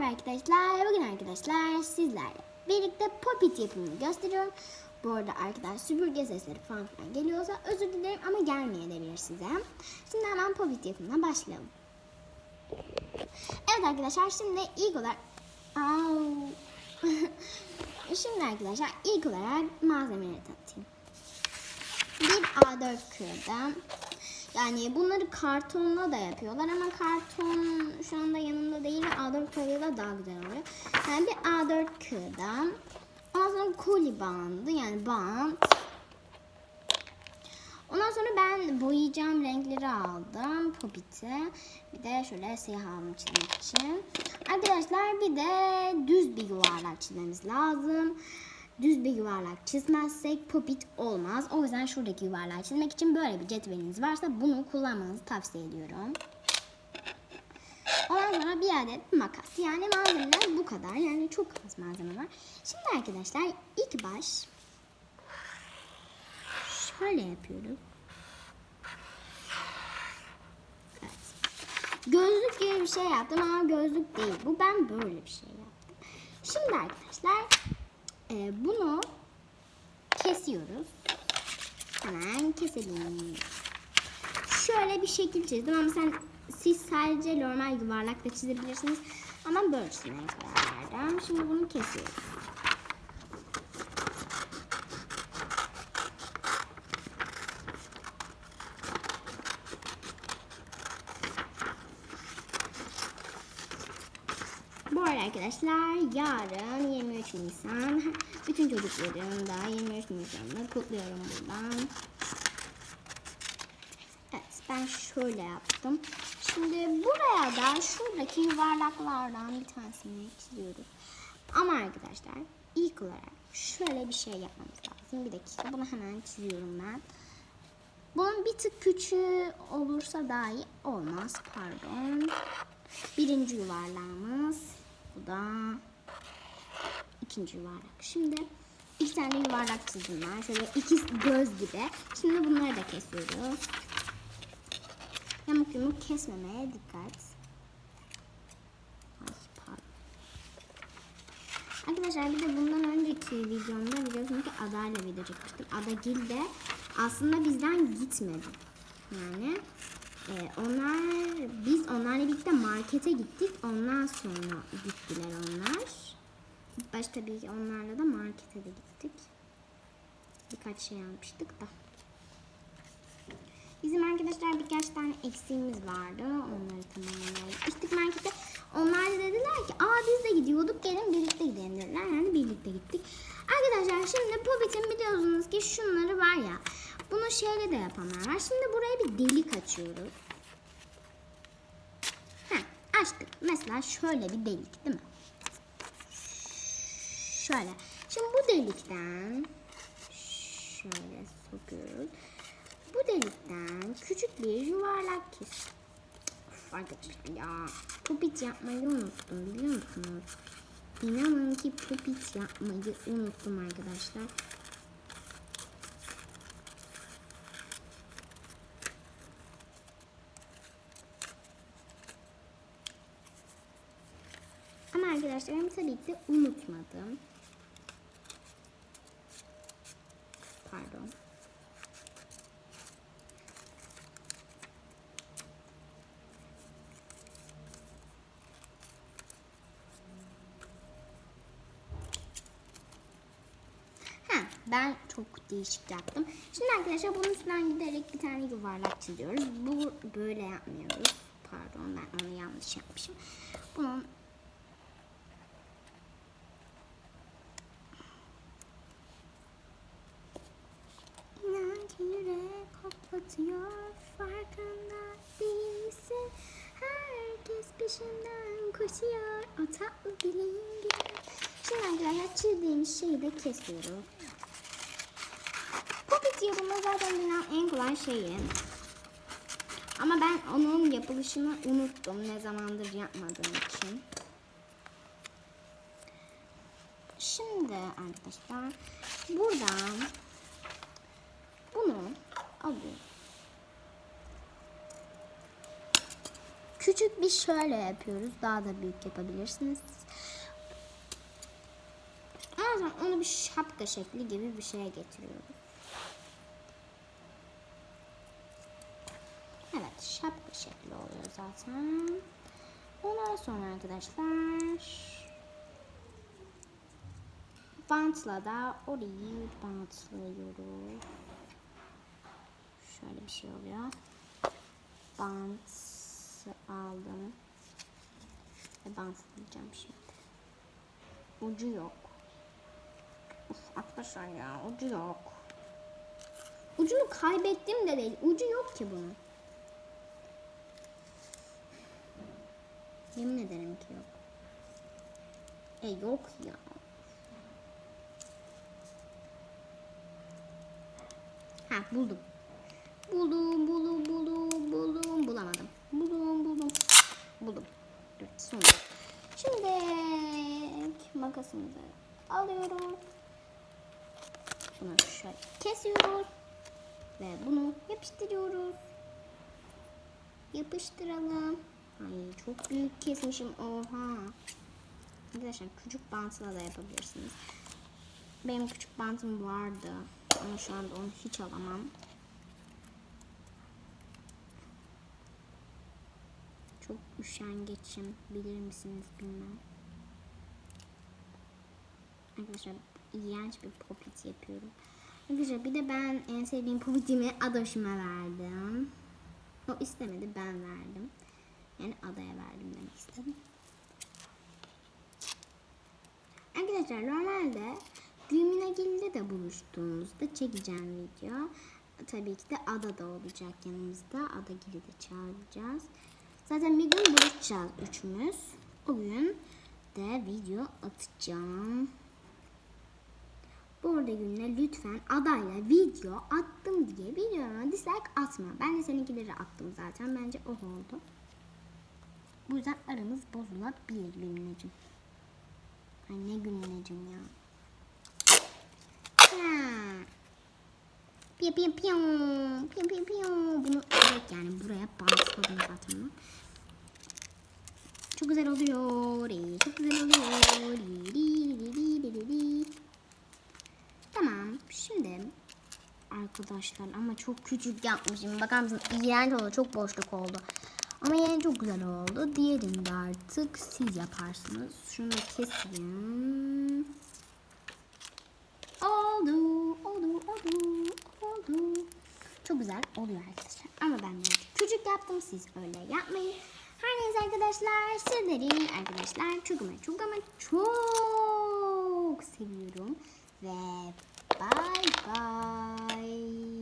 Merhaba arkadaşlar. Bugün arkadaşlar sizlerle birlikte popit yapımını gösteriyorum. Bu arada arkadaş süpürge sesleri falan filan geliyorsa özür dilerim ama gelmeyebilir size. Şimdi hemen popit yapımına başlayalım. Evet arkadaşlar şimdi ilk olarak... Şimdi arkadaşlar ilk olarak malzemeleri tanıtayım. Bir A4 kağıdı. Yani bunları kartonla da yapıyorlar ama karton şu anda yanımda değil ve A4 kağıdıyla daha güzel oluyor. Yani bir A4 kağıdı. Ondan sonra koli bandı yani bant. Ondan sonra ben boyayacağım renkleri aldım. Popit'i. Bir de şöyle siyah aldım çizmek için. Arkadaşlar bir de düz bir yuvarlak çizmemiz lazım. Düz bir yuvarlak çizmezsek popit olmaz. O yüzden şuradaki yuvarlağı çizmek için böyle bir cetveliniz varsa bunu kullanmanızı tavsiye ediyorum. Ondan sonra bir adet makas. Yani malzemeler bu kadar. Yani çok az malzeme var. Şimdi arkadaşlar ilk baş şöyle yapıyoruz. Evet. Gözlük gibi bir şey yaptım ama gözlük değil. Bu ben böyle bir şey yaptım. Şimdi arkadaşlar e, bunu kesiyoruz. Hemen keselim. Şöyle bir şekil çizdim ama sen siz sadece normal yuvarlak da çizebilirsiniz. Ama böyle karar verdim. Şimdi bunu kesiyoruz. Bu arada arkadaşlar yarın 23 Nisan. Bütün çocukların da 23 Nisan'da kutluyorum buradan. Evet ben şöyle yaptım. Şimdi buraya da şuradaki yuvarlaklardan bir tanesini çiziyoruz. Ama arkadaşlar ilk olarak şöyle bir şey yapmamız lazım. Bir dakika bunu hemen çiziyorum ben. Bunun bir tık küçüğü olursa daha iyi olmaz. Pardon. Birinci yuvarlağımız. Bu da ikinci yuvarlak. Şimdi iki tane yuvarlak çizdim ben. Şöyle iki göz gibi. Şimdi bunları da kesiyoruz. Yamuk yumuk kesmemeye dikkat. Arkadaşlar bir de bundan önceki videomda biliyorsunuz ki Ada'yla video çekmiştim. Ada Gil de aslında bizden gitmedi. Yani e, onlar biz onlarla birlikte markete gittik. Ondan sonra gittiler onlar. İlk başta tabii onlarla da markete de gittik. Birkaç şey almıştık da. Bizim arkadaşlar birkaç tane eksiğimiz vardı. Onları tamamlamaya gittik markete. Onlar da dediler ki aa biz de gidiyorduk gelin birlikte gidelim dediler. Yani birlikte gittik. Arkadaşlar şimdi Popit'in biliyorsunuz ki şunları var ya. Bunu şeyle de yapanlar var. Şimdi buraya bir delik açıyoruz. Açtık. Mesela şöyle bir delik değil mi? Şöyle. Şimdi bu delikten şöyle sokuyoruz. Bu delikten küçük bir yuvarlak kes. Arkadaşlar ya. Popit yapmayı unuttum biliyor musunuz? İnanın ki popit yapmayı unuttum arkadaşlar. Ama arkadaşlar ben tabii ki unutmadım. Pardon. Ben çok değişik yaptım. Şimdi arkadaşlar bunun üstünden giderek bir tane yuvarlak çiziyoruz. Bu böyle yapmıyoruz. Pardon ben onu yanlış yapmışım. Bunun hoplatıyor farkında değilsin. Herkes peşinden koşuyor o tatlı dileğin gibi. Şimdi arkadaşlar çizdiğimiz şeyi de kesiyoruz Popit yapımı zaten dünyanın en kolay şeyi. Ama ben onun yapılışını unuttum ne zamandır yapmadığım için. Şimdi arkadaşlar buradan bunu alıyorum. Küçük bir şöyle yapıyoruz. Daha da büyük yapabilirsiniz. O onu bir şapka şekli gibi bir şeye getiriyoruz. Evet şapka şekli oluyor zaten. Ondan sonra arkadaşlar bantla da orayı bantlıyoruz. Şöyle bir şey oluyor. Bant aldım. Ve bantlayacağım şimdi. Ucu yok. Uf arkadaşlar ya ucu yok. Ucunu kaybettim de değil. Ucu yok ki bunun. Yemin ederim ki yok. E yok ya. Ha buldum. Buldum, buldum, buldum, buldum, bulamadım. Buldum, buldum. Buldum. Sonunda. Şimdi makasımızı alıyoruz. Bunu şöyle kesiyoruz. Ve bunu yapıştırıyoruz. Yapıştıralım. Ay çok büyük kesmişim. Oha. Arkadaşlar küçük bantla da yapabilirsiniz. Benim küçük bantım vardı. Ama şu anda onu hiç alamam. Çok üşengeçim. Bilir misiniz bilmem. Arkadaşlar iğrenç bir popit yapıyorum. Arkadaşlar bir de ben en sevdiğim popitimi Adoş'uma verdim. O istemedi ben verdim. Yani adaya verdim demek istedim. Arkadaşlar normalde Gülminagil'de de buluştuğumuzda çekeceğim video. Tabii ki de Ada da olacak yanımızda. Ada Gil'i de çağıracağız. Zaten bir gün buluşacağız üçümüz. O gün de video atacağım. Bu arada gününe lütfen adayla video attım diye videoma dislike atma. Ben de seninkileri attım zaten. Bence o oldu. Bu yüzden aramız bozulabilir Gülmineciğim. Ay ne Gülmineciğim ya. Ha. Piyo piyo piyo. Piyo piyo piyo. Bunu evet yani buraya bantladım güzel oluyor. Çok güzel oluyor. Tamam. Şimdi arkadaşlar ama çok küçük yapmışım. Bakar mısınız? İğrenç oldu. Çok boşluk oldu. Ama yine çok güzel oldu. Diğerini de artık siz yaparsınız. Şunu keseyim. Oldu, oldu, oldu, oldu. Çok güzel oluyor arkadaşlar. Ama ben küçük yaptım. Siz öyle yapmayın. Her neyse arkadaşlar sizlerin arkadaşlar çok ama çok ama çok seviyorum ve bay bay.